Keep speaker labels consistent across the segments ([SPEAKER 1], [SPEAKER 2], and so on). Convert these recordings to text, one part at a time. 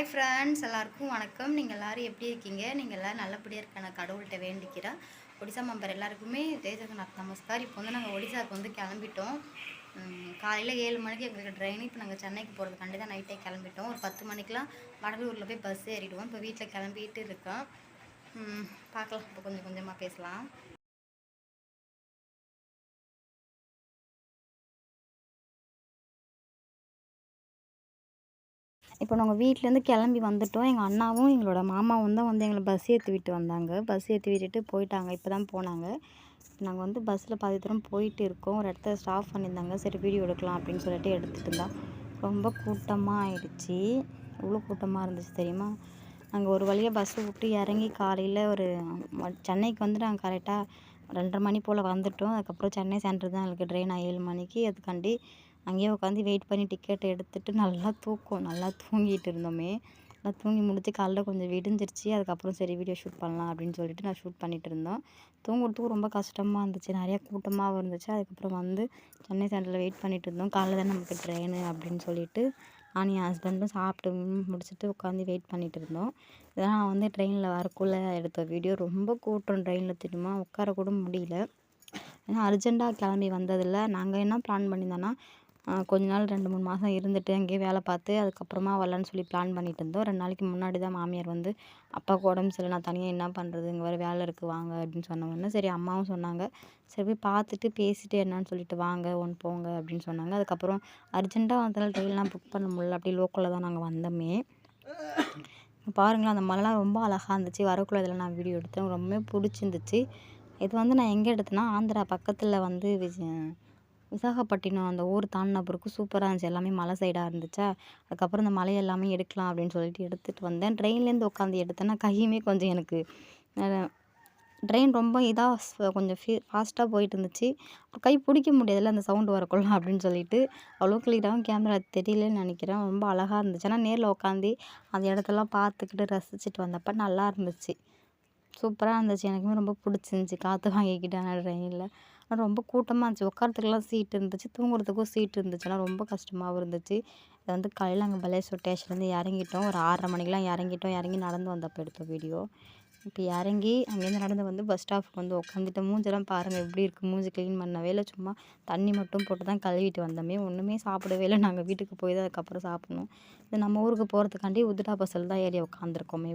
[SPEAKER 1] Hi friends எல்லாருக்கும் வணக்கம். நீங்கள் எல்லோரும் எப்படி இருக்கீங்க? நீங்கள் எல்லோரும் நல்லபடியாக இருக்க நான் கடவுள்கிட்ட வேண்டிக்கிறேன். ஒடிசா மெம்பர் எல்லாருக்குமே தேஜகநாத் நமஸ்கார். இப்போ வந்து நாங்கள் ஒடிசாவுக்கு வந்து கிளம்பிட்டோம். காலையில் ஏழு மணிக்கு எங்களுக்கு ட்ரெயின் இப்போ நாங்கள் சென்னைக்கு போகிறதுக்காண்டி தான் நைட்டே கிளம்பிட்டோம். ஒரு பத்து மணிக்கெலாம் வடலூரில் போய் பஸ் ஏறிடுவோம். இப்போ வீட்டில் கிளம்பிட்டு இருக்கோம். பார்க்கலாம். இப்போ கொஞ்சம் கொஞ்சமாக பேசலாம். இப்போ நாங்கள் வீட்டிலேருந்து கிளம்பி வந்துட்டோம். எங்கள் அண்ணாவும் எங்களோட மாமாவும் தான் வந்து எங்களை பஸ் ஏற்றி விட்டு வந்தாங்க. பஸ் ஏற்றி விட்டுட்டு போயிட்டாங்க. இப்போ தான் போனாங்க. நாங்கள் வந்து பஸ்ஸில் பாதி தூரம் போயிட்டு இருக்கோம். ஒரு இடத்த ஸ்டாப் பண்ணியிருந்தாங்க. சரி வீடியோ எடுக்கலாம் அப்படின்னு சொல்லிட்டு எடுத்துகிட்டு இருந்தோம் ரொம்ப கூட்டமாக ஆயிடுச்சு. எவ்வளோ கூட்டமாக இருந்துச்சு தெரியுமா? நாங்கள் ஒரு வழியாக பஸ்ஸை விட்டு இறங்கி காலையில் ஒரு சென்னைக்கு வந்து நாங்கள் கரெக்டாக ரெண்டரை மணி போல் வந்துட்டோம். அதுக்கப்புறம் சென்னை சென்டர் தான் எங்களுக்கு ட்ரெயின் ஏழு மணிக்கு. அதுக்காண்டி அங்கேயே உட்காந்து வெயிட் பண்ணி டிக்கெட் எடுத்துட்டு நல்லா தூக்கம் நல்லா தூங்கிட்டு இருந்தோமே. நல்லா தூங்கி முடிச்சு காலைல கொஞ்சம் விடிஞ்சிருச்சு அதுக்கப்புறம் சரி வீடியோ ஷூட் பண்ணலாம் அப்படின்னு சொல்லிட்டு நான் ஷூட் பண்ணிகிட்டு இருந்தோம். தூங்குறதுக்கும் ரொம்ப கஷ்டமாக இருந்துச்சு. நிறையா கூட்டமாகவும் இருந்துச்சு. அதுக்கப்புறம் வந்து சென்னை சென்டரில் வெயிட் பண்ணிட்டு இருந்தோம். காலைல தான் நமக்கு ட்ரெயின் அப்படின்னு சொல்லிட்டு நானும் என் ஹஸ்பண்டும் சாப்பிட்டு முடிச்சுட்டு உட்காந்து வெயிட் பண்ணிகிட்டு இருந்தோம். இதெல்லாம் நான் வந்து ட்ரெயினில் வரக்குள்ளே எடுத்த வீடியோ ரொம்ப கூட்டம் ட்ரெயினில் தெரியுமா? உட்கார கூட முடியல. ஏன்னா அர்ஜெண்ட்டாக கிளம்பி வந்ததில்ல. நாங்கள் என்ன பிளான் பண்ணியிருந்தோன்னா கொஞ்ச நாள் ரெண்டு மூணு மாதம் இருந்துட்டு அங்கேயே வேலை பார்த்து அதுக்கப்புறமா வரலான்னு சொல்லி பிளான் பண்ணிட்டு இருந்தோம். ரெண்டு நாளைக்கு முன்னாடி தான் மாமியார் வந்து அப்பாவுக்கு உடம்பு சரியில்லை நான் தனியாக என்ன பண்ணுறது இங்கே வேறு வேலை இருக்குது வாங்க அப்படின்னு சொன்ன சரி அம்மாவும் சொன்னாங்க. சரி போய் பார்த்துட்டு பேசிட்டு என்னன்னு சொல்லிட்டு வாங்க ஒன்று போங்க அப்படின்னு சொன்னாங்க. அதுக்கப்புறம் அர்ஜெண்ட்டாக வந்ததால் ட்ரெயின்லாம் புக் பண்ண முடியல அப்படி லோக்கலில் தான் நாங்கள் வந்தோமே. பாருங்களேன் அந்த மலைலாம் ரொம்ப அழகாக இருந்துச்சு. வரக்குள்ள இதில் நான் வீடியோ எடுத்தேன். ரொம்பவே பிடிச்சிருந்துச்சு. இது வந்து நான் எங்கே எடுத்தேன்னா ஆந்திரா பக்கத்தில் வந்து விஜய் விசாகப்பட்டினம் அந்த ஊர் தாண்டின பிறகு சூப்பராக இருந்துச்சு. எல்லாமே மலை சைடாக இருந்துச்சா? அதுக்கப்புறம் இந்த மலை எல்லாமே எடுக்கலாம் அப்படின்னு சொல்லிட்டு எடுத்துகிட்டு வந்தேன். ட்ரெயின்லேருந்து உட்காந்து எடுத்தேன்னா கையுமே கொஞ்சம் எனக்கு ட்ரெயின் ரொம்ப இதாக கொஞ்சம் ஃபீ ஃபாஸ்ட்டாக போயிட்டு இருந்துச்சு. அப்புறம் கை பிடிக்க முடியாதுல்ல அந்த சவுண்டு வரக்குள்ள அப்படின்னு சொல்லிட்டு அவ்வளோ கிளியராகவும் கேமரா தெரியலன்னு நினைக்கிறேன். ரொம்ப அழகாக இருந்துச்சு. ஆனால் நேரில் உட்காந்து அந்த இடத்தெல்லாம் பார்த்துக்கிட்டு ரசிச்சுட்டு வந்தப்போ நல்லா இருந்துச்சு. சூப்பராக இருந்துச்சு. எனக்குமே ரொம்ப பிடிச்சிருந்துச்சி. காற்று வாங்கிக்கிட்டேன் ட்ரெயினில் ஆனால் ரொம்ப கூட்டமாக இருந்துச்சு. உட்காரத்துக்குலாம் சீட் இருந்துச்சு. தூங்குறதுக்கும் சீட் இருந்துச்சு. ஆனால் ரொம்ப கஷ்டமாகவும் இருந்துச்சு. அது வந்து காலையில் அங்கே பலேஸ்வர் ஸ்டேஷன்லேருந்து இறங்கிட்டோம். ஒரு ஆறரை மணிக்கெலாம் இறங்கிட்டோம். இறங்கி நடந்து வந்தப்போ எடுத்த வீடியோ இப்போ இறங்கி அங்கேருந்து நடந்து வந்து பஸ் ஸ்டாப்புக்கு வந்து உட்காந்துட்டு மூஞ்செல்லாம் பாருங்கள் எப்படி இருக்குது மூஞ்சி க்ளீன் பண்ணவே இல்லை. சும்மா தண்ணி மட்டும் போட்டு தான் கழுவிட்டு வந்தோமே ஒன்றுமே சாப்பிடவே இல்லை. நாங்கள் வீட்டுக்கு போய் தான் அதுக்கப்புறம் சாப்பிட்ணும். இது நம்ம ஊருக்கு போகிறதுக்காண்டி உதிரா பஸ்ஸில் தான் ஏறி உட்காந்துருக்கோமே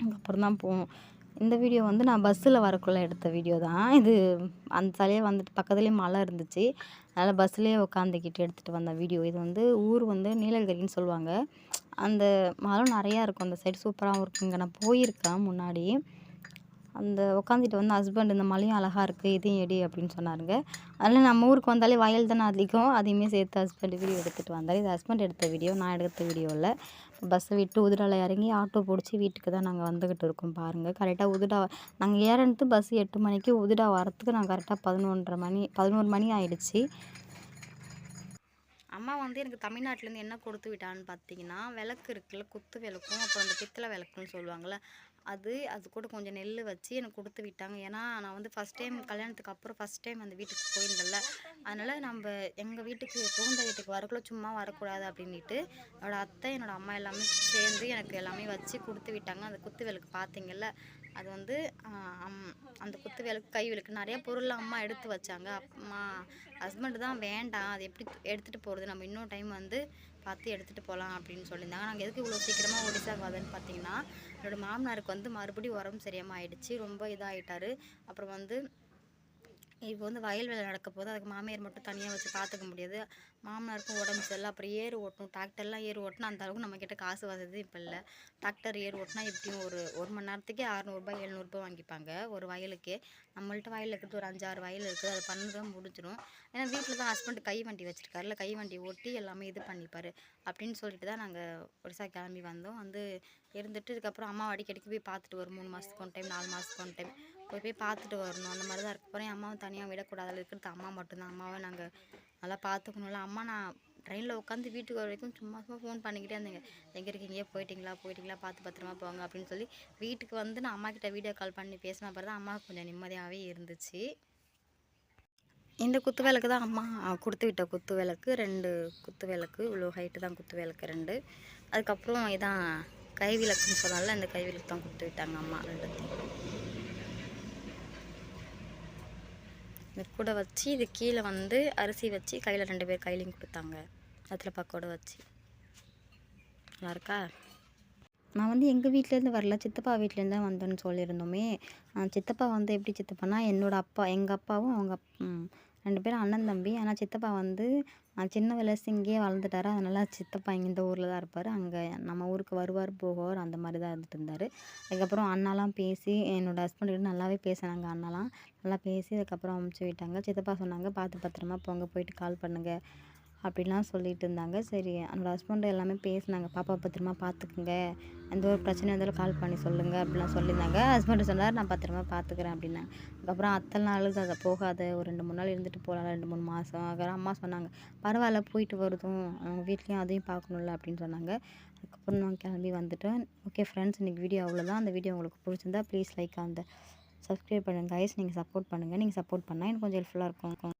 [SPEAKER 1] அதுக்கப்புறம் தான் போவோம் இந்த வீடியோ வந்து நான் பஸ்ஸில் வரக்குள்ளே எடுத்த வீடியோ தான். இது அந்த தலையே வந்துட்டு பக்கத்துலேயே மலை இருந்துச்சு. அதனால் பஸ்ஸுலேயே உட்காந்துக்கிட்டு எடுத்துகிட்டு வந்த வீடியோ. இது வந்து ஊர் வந்து நீலகிரின்னு சொல்லுவாங்க. அந்த மரம் நிறையா இருக்கும். அந்த சைடு சூப்பராகவும் இருக்கும். இங்கே நான் போயிருக்கேன் முன்னாடி. அந்த உட்காந்துட்டு வந்து ஹஸ்பண்ட் இந்த மலையும் அழகாக இருக்குது இதையும் எடி அப்படின்னு சொன்னாருங்க. அதனால் நம்ம ஊருக்கு வந்தாலே வயல் தானே அதிகம். அதையுமே சேர்த்து ஹஸ்பண்ட் வீடியோ எடுத்துகிட்டு வந்தார். இது ஹஸ்பண்ட் எடுத்த வீடியோ நான் எடுத்த வீடியோவில் பஸ்ஸை விட்டு உதிராவில் இறங்கி ஆட்டோ பிடிச்சி வீட்டுக்கு தான் நாங்கள் வந்துக்கிட்டு இருக்கோம் பாருங்கள் கரெக்டாக உதிரா நாங்கள் ஏறனது பஸ் எட்டு மணிக்கு உதிரா வரத்துக்கு நாங்கள் கரெக்டாக பதினொன்றரை மணி பதினோரு மணி ஆயிடுச்சு. அம்மா வந்து எனக்கு தமிழ்நாட்டிலேருந்து என்ன கொடுத்து விட்டான்னு பார்த்தீங்கன்னா விளக்கு இருக்குல்ல குத்து விளக்கும் அப்புறம் அந்த பித்தளை விளக்குன்னு சொல்லுவாங்கள்ல அது அது கூட கொஞ்சம் நெல் வச்சு எனக்கு கொடுத்து விட்டாங்க. ஏன்னா நான் வந்து ஃபஸ்ட் டைம் கல்யாணத்துக்கு அப்புறம் ஃபஸ்ட் டைம் அந்த வீட்டுக்கு போயிருந்தேன்ல. அதனால் நம்ம எங்கள் வீட்டுக்கு புகுந்த வீட்டுக்கு வரக்குள்ள சும்மா வரக்கூடாது அப்படின்ட்டு என்னோடய அத்தை என்னோடய அம்மா எல்லாமே சேர்ந்து எனக்கு எல்லாமே வச்சு கொடுத்து விட்டாங்க. அந்த குத்து விளக்கு பார்த்தீங்கல்ல அது வந்து அம்- அந்த குத்து விளக்கு கை விளக்கு நிறைய பொருள் அம்மா எடுத்து வச்சாங்க. அம்மா ஹஸ்பண்டு தான் வேண்டாம் அது எப்படி எடுத்துகிட்டு போகிறது நம்ம இன்னொரு டைம் வந்து பார்த்து எடுத்துகிட்டு போகலாம் அப்படின்னு சொல்லியிருந்தாங்க. நாங்கள் எதுக்கு இவ்வளோ சீக்கிரமாக ஒடிசாக்கு வரதுன்னு பார்த்தீங்கன்னா என்னோடய மாமனாருக்கு வந்து மறுபடியும் உடம்பு சரியாமல் ஆயிடுச்சு. ரொம்ப இதாகிட்டார் அப்புறம் வந்து இப்போ வந்து வயல் வேலை நடக்க போது அதுக்கு மாமியார் மட்டும் தனியாக வச்சு பார்த்துக்க முடியாது. மாமனாருக்கும் உடம்பு சரியில்லை. அப்புறம் ஏர் ஓட்டணும். டிராக்டர்லாம் ஏர் ஓட்டினா அந்த அளவுக்கு நம்மக்கிட்ட காசு வசதி இப்போ இல்லை. டிராக்டர் ஏர் ஓட்டினா எப்படியும் ஒரு ஒரு மணி நேரத்துக்கே அறநூறுபா எழுநூறுபா வாங்கிப்பாங்க ஒரு வயலுக்கு. நம்மள்ட்ட வயல் இருக்கிறது ஒரு அஞ்சாறு வயல் இருக்குது. அது பண்ணுறதும் முடிஞ்சிடும். ஏன்னா வீட்டில் தான் ஹஸ்பண்ட் கை வண்டி வச்சுருக்காருல கை வண்டி ஓட்டி எல்லாமே இது பண்ணிப்பார். அப்படின்னு சொல்லிட்டு தான் நாங்கள் ஒடிசா கிளம்பி வந்தோம். வந்து இருந்துட்டு இதுக்கப்புறம் அம்மா அடிக்கடிக்கு போய் பார்த்துட்டு ஒரு மூணு மாதத்துக்கு ஒன் டைம் நாலு மாதத்துக்கு ஒன் டைம் போய் போய் பார்த்துட்டு வரணும். அந்த மாதிரி தான் இருக்க. போகிறேன் அம்மாவை தனியாக விடக்கூடாது. அதில் இருக்கிறது அம்மா மட்டும்தான். அம்மாவை நாங்கள் நல்லா பார்த்துக்கணும்ல அம்மா நான் ட்ரெயினில் உட்காந்து வீட்டுக்கு வர வரைக்கும் சும்மா சும்மா ஃபோன் பண்ணிக்கிட்டே இருந்தேங்க. எங்கே இருக்கீங்க போயிட்டீங்களா? போயிட்டீங்களா? பார்த்து பத்திரமா போங்க அப்படின்னு சொல்லி வீட்டுக்கு வந்து நான் அம்மா கிட்ட வீடியோ கால் பண்ணி பேசின அப்புறம் தான் அம்மாவுக்கு கொஞ்சம் நிம்மதியாகவே இருந்துச்சு. இந்த குத்து விளக்கு தான் அம்மா கொடுத்து விட்ட குத்து விளக்கு. ரெண்டு குத்து விளக்கு இவ்வளோ ஹைட்டு தான் குத்து விளக்கு ரெண்டு. அதுக்கப்புறம் இதான் கை விளக்குன்னு சொன்னால கை விளக்கு தான் கொடுத்து விட்டாங்க அம்மா ரெண்டு இந்த கூட வச்சு இது கீழே வந்து அரிசி வச்சு கையில் ரெண்டு பேர் கையிலையும் கொடுத்தாங்க. அதில் பக்கோட வச்சு. நல்லா இருக்கா? நான் வந்து எங்கள் வீட்டிலேருந்து வரல. சித்தப்பா வீட்டிலேருந்து தான் வந்தேன்னு சொல்லியிருந்தோமே. சித்தப்பா வந்து எப்படி சித்தப்பானா என்னோடய அப்பா எங்கள் அப்பாவும் அவங்க ரெண்டு பேரும் அண்ணன் தம்பி. ஆனால் சித்தப்பா வந்து நான் சின்ன வயசு இங்கேயே வளர்ந்துட்டாரு. அதனால் சித்தப்பா இங்கே இந்த ஊரில் தான் இருப்பார். அங்கே நம்ம ஊருக்கு வருவார் போவார் அந்த மாதிரி தான் இருந்துட்டு இருந்தார். அதுக்கப்புறம் அண்ணாலாம் பேசி என்னோட ஹஸ்பண்ட் கிட்ட நல்லாவே பேசினாங்க அண்ணாலாம். நல்லா பேசி அதுக்கப்புறம் அமுச்சு விட்டாங்க. சித்தப்பா சொன்னாங்க பார்த்து பத்திரமா போங்க போயிட்டு கால் பண்ணுங்கள் அப்படிலாம் சொல்லிட்டு இருந்தாங்க சரி என்னோட ஹஸ்பண்ட் எல்லாமே பேசினாங்க. பாப்பா பத்திரமா பார்த்துக்குங்க எந்த ஒரு பிரச்சனை இருந்தாலும் கால் பண்ணி சொல்லுங்கள் அப்படிலாம் சொல்லியிருந்தாங்க. ஹஸ்பண்ட் சொன்னார் நான் பத்திரமா பார்த்துக்குறேன் அப்படின்னாங்க. அதுக்கப்புறம் அத்தனை நாளுக்கு அதை போகாத. ஒரு ரெண்டு மூணு நாள் இருந்துட்டு போகலாம் ரெண்டு மூணு மாதம் அதுக்கப்புறம் அம்மா சொன்னாங்க பரவாயில்ல போயிட்டு வருதும். அவங்க வீட்லேயும் அதையும் பார்க்கணும்ல அப்படின்னு சொன்னாங்க. அதுக்கப்புறம் நான் கிளம்பி வந்துட்டேன். ஓகே ஃப்ரெண்ட்ஸ் இன்றைக்கி வீடியோ அவ்வளோதான் அந்த வீடியோ உங்களுக்கு பிடிச்சிருந்தா ப்ளீஸ் லைக் அந்த சப்ஸ்கிரைப் பண்ணுங்கள் கைஸ் நீங்கள் சப்போர்ட் பண்ணுங்கள் நீங்கள் சப்போர்ட் பண்ணால் எனக்கு கொஞ்சம் ஹெல்ப்ஃபுல்லாக இருக்கும்.